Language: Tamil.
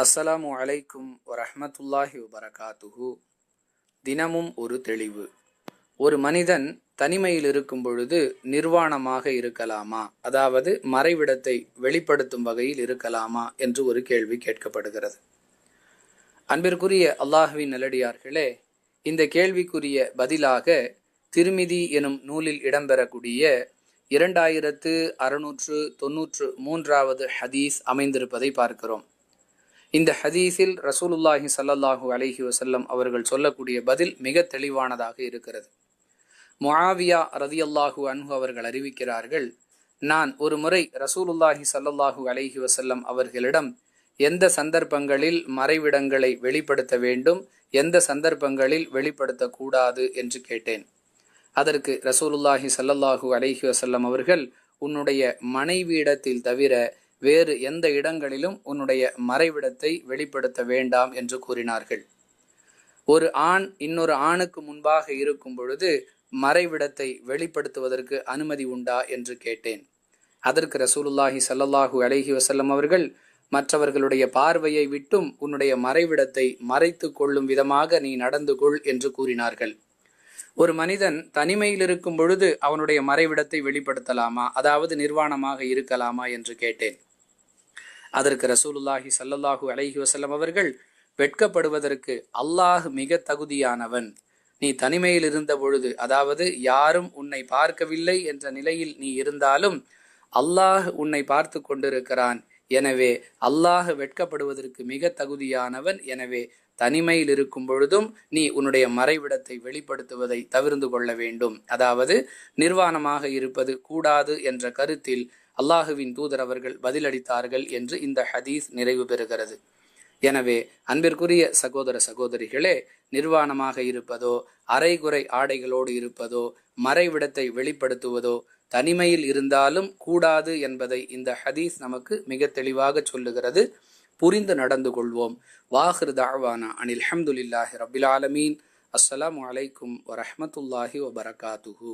அஸ்ஸலாமு அலைக்கும் வரஹ்மத்துல்லாஹி வபரகாத்துஹு. தினமும் ஒரு தெளிவு. ஒரு மனிதன் தனிமையில் இருக்கும் பொழுது நிர்வாணமாக இருக்கலாமா? அதாவது மறைவிடத்தை வெளிப்படுத்தும் வகையில் இருக்கலாமா? என்று ஒரு கேள்வி கேட்கப்படுகிறது. அன்பிற்குரிய அல்லாஹுவின் நல்லடியார்களே இந்த கேள்விக்குரிய பதிலாக திருமிதி எனும் நூலில் இடம்பெறக்கூடிய இரண்டாயிரத்து அறுநூற்று தொன்னூற்று மூன்றாவது ஹதீஸ் அமைந்திருப்பதை பார்க்கிறோம். இந்த ஹதீஸில் ரசூலுல்லாஹி ஸல்லல்லாஹு அலஹி வசல்லம் அவர்கள் சொல்லக்கூடிய பதில் மிக தெளிவானதாக இருக்கிறது. முஆவியா ரதியல்லாஹு அன்ஹு அவர்கள் அறிவிக்கிறார்கள் நான் ஒரு முறை ரசூலுல்லாஹி ஸல்லல்லாஹு அலஹி வசல்லம் அவர்களிடம் எந்த சந்தர்ப்பங்களில் மறைவிடங்களை வெளிப்படுத்த வேண்டும் எந்த சந்தர்ப்பங்களில் வெளிப்படுத்தக்கூடாது என்று கேட்டேன். அதற்கு ரசூலுல்லாஹி ஸல்லல்லாஹு அலஹி வசல்லம் அவர்கள் உன்னுடைய மனைவியிடத்தில் தவிர வேறு எந்த இடங்களிலும் உன்னுடைய மறைவிடத்தை வெளிப்படுத்த வேண்டாம் என்று கூறினார்கள். ஒரு ஆண் இன்னொரு ஆணுக்கு முன்பாக இருக்கும் பொழுது மறைவிடத்தை வெளிப்படுத்துவதற்கு அனுமதி உண்டா என்று கேட்டேன். அதற்கு ரசூலுல்லாஹி சல்லல்லாஹு அலஹி வசல்லம் அவர்கள் மற்றவர்களுடைய பார்வையை விட்டும் உன்னுடைய மறைவிடத்தை மறைத்து கொள்ளும் விதமாக நீ நடந்து கொள் என்று கூறினார்கள். ஒரு மனிதன் தனிமையில் இருக்கும் பொழுது அவனுடைய மறைவிடத்தை வெளிப்படுத்தலாமா? அதாவது நிர்வாணமாக இருக்கலாமா என்று கேட்டேன். அதற்கு ரசூலுல்லாஹி சல்லல்லாஹு அலஹி வசல்லம் அவர்கள் வெட்கப்படுவதற்கு அல்லாஹ் மிக தகுதியானவன். நீ தனிமையில் இருந்த பொழுது அதாவது யாரும் உன்னை பார்க்கவில்லை என்ற நிலையில் நீ இருந்தாலும் அல்லாஹ் உன்னை பார்த்து கொண்டிருக்கிறான். எனவே அல்லாஹ் வெட்கப்படுவதற்கு மிக தகுதியானவன். எனவே தனிமையில் இருக்கும் பொழுதும் நீ உன்னுடைய மறைவிடத்தை வெளிப்படுத்துவதை தவிர்ந்து கொள்ள வேண்டும். அதாவது நிர்வாணமாக இருப்பது கூடாது என்ற கருத்தில் அல்லாஹுவின் தூதர் அவர்கள் பதிலளித்தார்கள் என்று இந்த ஹதீஸ் நிறைவு பெறுகிறது. எனவே அன்பிற்குரிய சகோதர சகோதரிகளே நிர்வாணமாக இருப்பதோ அரைகுறை ஆடைகளோடு இருப்பதோ மறைவிடத்தை வெளிப்படுத்துவதோ தனிமையில் இருந்தாலும் கூடாது என்பதை இந்த ஹதீஸ் நமக்கு மிக தெளிவாக சொல்லுகிறது. புரிந்து நடந்து கொள்வோம். வாஹிர் தாவானா அனில் அஹமதுல்லாஹி ரபில் ஆலமீன். அஸ்ஸலாமு அலைக்கும் வரஹமத்துல்லாஹி வபரகாத்துஹூ.